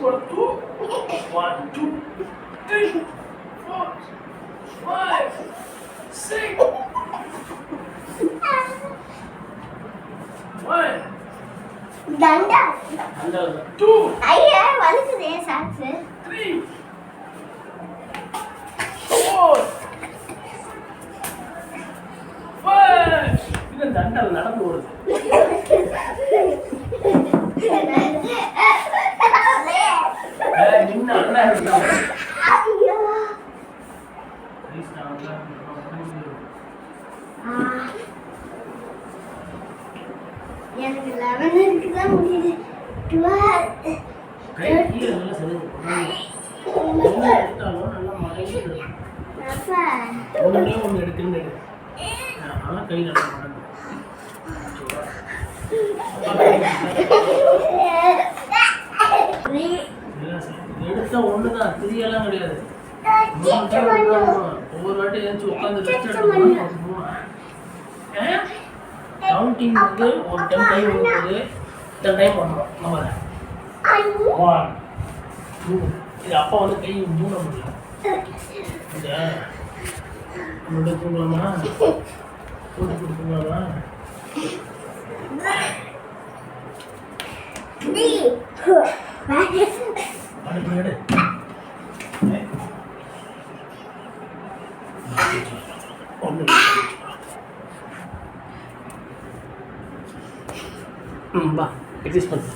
for two. One, two, three, four, five, six. One, danda and uh, two, ஐயா வலிக்குதே socks three, four, five. இது தண்டல் நடந்து ஓடுது எடுத்தாலும் நல்லா மடங்கிட்டு அப்பா ஒன்றே ஒன்று எடுக்குன்னு எடு ஆனால் கை நல்லா மடங்கு எல்லாம் எடுத்தா ஒன்று தான் திரியெல்லாம் கிடையாது மூணு. ஒவ்வொரு வாட்டி ஏதாச்சும் உட்காந்து ரெஸ்ட் எடுக்கணும்? கவுண்டிங் வந்து ஒரு டைம் கை வரும்போது இத்தனை டைம் பண்ணணும் நம்ம ஒன் டூ இது அப்பா வந்து கை மூட முடியல. இந்த நம்மளோட தூங்கலாமா? போட்டு கொடுத்துக்கலாமா அடுப்பு బా తీసుకోండి.